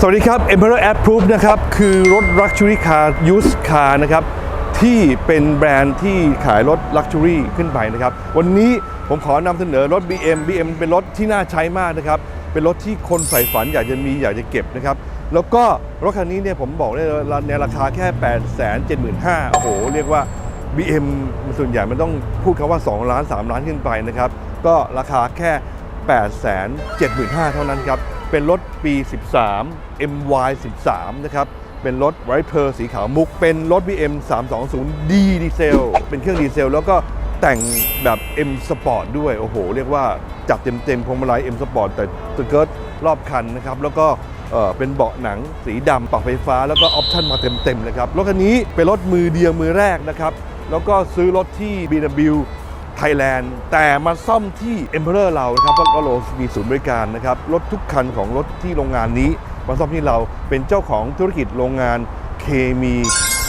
สวัสดีครับ Emperor Ad Proof นะครับ คือรถ Luxury Car Use Car นะครับ ที่เป็นแบรนด์ที่ขายรถ Luxury ขึ้นไปนะครับ วันนี้ผมขอนำเสนอรถ BM BM เป็นรถที่น่าใช้มากนะครับ เป็นรถที่คนใฝ่ฝันอยากจะมีอยากจะเก็บนะครับ แล้วก็รถคันนี้เนี่ยผมบอกได้เลยในราคาแค่ 8 7 5 0 0 0โอ้โห เรียกว่า BM ส่วนใหญ่มันต้องพูดคำว่า 2 ล้าน 3 ล้านขึ้นไปนะครับ ก็ราคาแค่ 8 7 5 0 0 0เท่านั้นครับ เป็นรถปี 13 MY 13นะครับเป็นรถไวเพอร์สีขาวมุก เป็นรถ BM 320D ดีเซลเป็นเครื่องดีเซล แล้วก็แต่งแบบ M Sport ด้วย โอ้โห เรียกว่าจัดเต็มๆพวงมาลัย M Sport แต่สเกิร์ตรอบคันนะครับ แล้วก็เอ่อเป็นเบาะหนังสีดำปรับไฟฟ้า แล้วก็ออปชั่นมาเต็มๆนะครับ รถคันนี้เป็นรถมือเดียวมือแรกนะครับ แล้วก็ซื้อรถที่ BMW ไทยแลนด์แต่มาซ่อมที่ Emperor เรานะครับเพราะเรามีศูนย์บริการนะครับรถทุกคันของรถที่โรงงานนี้ มาซ่อมที่เราเป็นเจ้าของธุรกิจโรงงานเคมี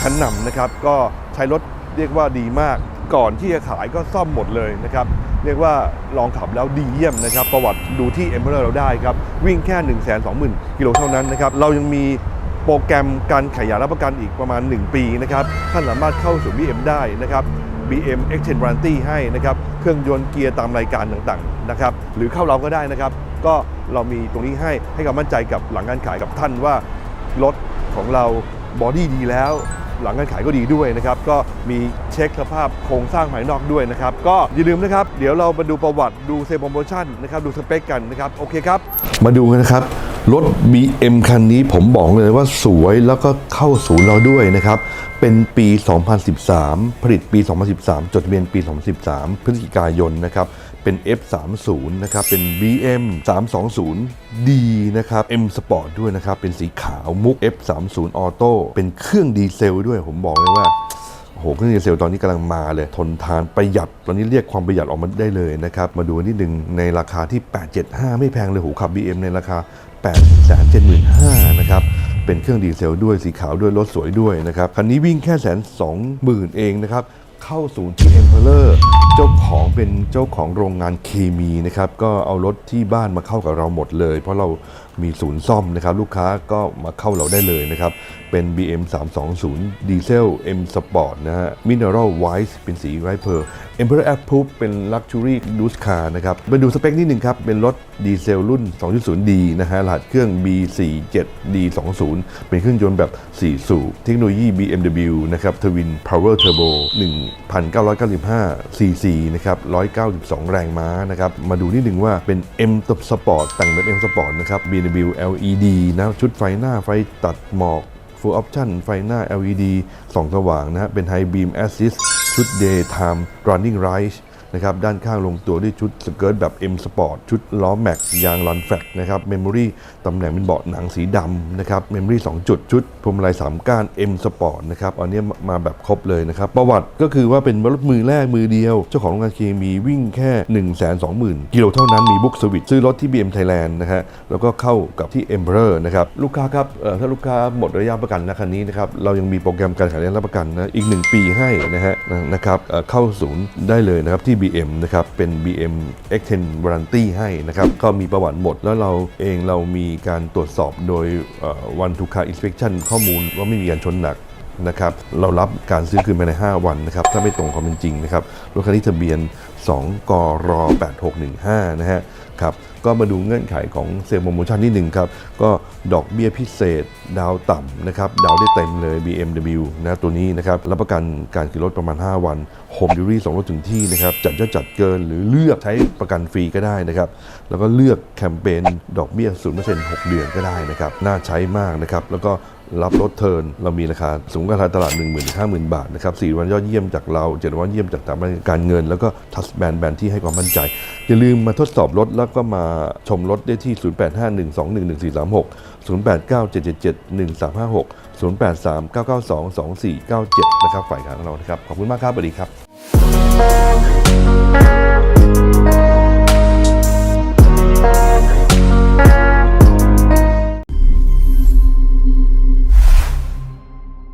ชั้นนำนะครับ ก็ใช้รถเรียกว่าดีมาก ก่อนที่จะขายก็ซ่อมหมดเลยนะครับเรียกว่าลองขับแล้วดีเยี่ยมนะครับ ประวัติดูที่ Emperor เราได้ครับ วิ่งแค่ 1 2 0 0 0 0 กิโลเท่านั้นนะครับ เรายังมีโปรแกรมการขยายรับประกันอีกประมาณ 1 ปีนะครับ ท่านสามารถเข้าสู่ BM ได้นะครับ BM Extend Warranty ให้นะครับ เครื่องยนต์เกียร์ตามรายการต่างๆนะครับ หรือเข้าเราก็ได้นะครับ ก็เรามีตรงนี้ให้ให้ความมั่นใจกับหลังการขายกับท่านว่ารถของเราบอดี้ดีแล้ว หลังการขายก็ดีด้วยนะครับ ก็มีเช็คสภาพโครงสร้างภายนอกด้วยนะครับ ก็อย่าลืมนะครับ เดี๋ยวเรามาดูประวัติดูเซลล์โปรโมชั่นนะครับ ดูสเปคกันนะครับ โอเคครับ มาดูกันนะครับ รถ BM คันนี้ผมบอกเลยว่าสวยแล้วก็เข้าศูนย์เราด้วยนะครับ เป็นปี 2013 ผลิตปี 2013 จดทะเบียนปี 2013 พฤศจิกายนนะครับ เป็น F30 นะครับ เป็น BM 320D นะครับ M Sport ด้วยนะครับ เป็นสีขาวมุก F30 Auto เป็นเครื่องดีเซลด้วยผมบอกเลยว่า โอ้โหเครื่องดีเซลตอนนี้กำลังมาเลย ทนทานประหยัด ตอนนี้เรียกความประหยัดออกมาได้เลยนะครับ มาดูนิดนึงในราคาที่ 875 ไม่แพงเลยโหขับ BM ในราคา 875,000นะครับเป็นเครื่องดีเซลด้วยสีขาวด้วยรถสวยด้วยนะครับคันนี้วิ่งแค่แสนสองหมื่นเองนะครับเข้าศูนย์ที่ Emperor เจ้าของเป็นเจ้าของโรงงานเคมีนะครับก็เอารถที่บ้านมาเข้ากับเราหมดเลย เพราะเรามีศูนย์ซ่อมนะครับ ลูกค้าก็มาเข้าเราได้เลยนะครับ เป็น BM 320ดีเซล M Sport นะฮะ Mineral White เป็นสีไรเพอร์ Emperor Approved เป็น Luxury Used Car นะครับ มาดูสเปคนิดหนึ่งครับ เป็นรถดีเซลรุ่น 2.0D นะฮะรหัสเครื่อง B47D20 เป็นเครื่องยนต์แบบ 4 สูบเทคโนโลยี BMW นะครับ Twin Power Turbo 1,995 cc นะครับ192 แรงม้านะครับ มาดูนิดหนึ่งว่าเป็น M Sport แต่งแบบ M Sport นะครับ BMW LED นะชุดไฟหน้าไฟตัดหมอก Full Option ไฟหน้า LED ส่องสว่างนะฮะเป็น High Beam Assist ชุด Daytime Running Lights นะครับด้านข้างลงตัวด้วยชุดสเกิร์ตแบบ M Sport ชุดล้อแม็กยางรันแฟกนะครับเมมโมรี่ตำแหน่งเป็นเบาะหนังสีดำนะครับเมมโมรี่2จุดชุดพวงมาลัย3ก้าน M Sport นะครับอันนี้มาแบบครบเลยนะครับประวัติก็คือว่าเป็นรถมือแรกมือเดียว เจ้าของโรงงานเคมีวิ่งแค่ 1 2 0 0 0 0 กิโลเท่านั้นมีบุ๊กสวิตซื้อรถที่ BM Thailand นะฮะแล้วก็เข้ากับที่ Emperor นะครับลูกค้าครับถ้าลูกค้าหมดระยะประกันนะคันนี้นะครับเรายังมีโปรแกรมการขายระยะรับประกันนะอีก 1 ปีให้นะฮะนะครับเอ่อเข้าศูนย์ได้เลยนะครับที่ BM นะครับ เป็น BM X10 Warranty ให้นะครับ ก็มีประวัติหมด แล้วเราเองเรามีการตรวจสอบโดยวันทูคา inspection ข้อมูลว่าไม่มีการชนหนักนะครับ เรารับการซื้อคืนภายใน 5 วันนะครับ ถ้าไม่ตรงความเป็นจริงนะครับ รถคันนี้ทะเบียน 2 กร 8615 นะฮะ ครับ ก็มาดูเงื่อนไขของเซลล์โปรโมชั่นนิดหนึ่งครับ ก็ดอกเบี้ยพิเศษ ดาวต่ำนะครับ ดาวได้เต็มเลย BMW นะตัวนี้นะครับ รับประกันการขี่รถประมาณ 5 วัน โฮมดิวรี่ส่งรถถึงที่นะครับจัดยอดจัดเกินหรือเลือกใช้ประกันฟรีก็ได้นะครับแล้วก็เลือกแคมเปญดอกเบี้ย0% 6เปอร์เซ็นต์หกเดือนก็ได้นะครับน่าใช้มากนะครับแล้วก็รับรถเทิร์นเรามีราคาสูงกว่าราคาตลาด 1 5 0,000 บาทนะครับ4วันยอดเยี่ยมจากเรา 7 วันเยี่ยมจากสถาบันการเงิน แล้วก็ทัสแบนแบนที่ให้ความมั่นใจ อย่าลืมมาทดสอบรถแล้วก็มาชมรถได้ที่ 0851211436 0897771356 0839922497 นะครับฝ่ายขางเรานะครับ ขอบคุณมากครับสวัสดีครับ Bye.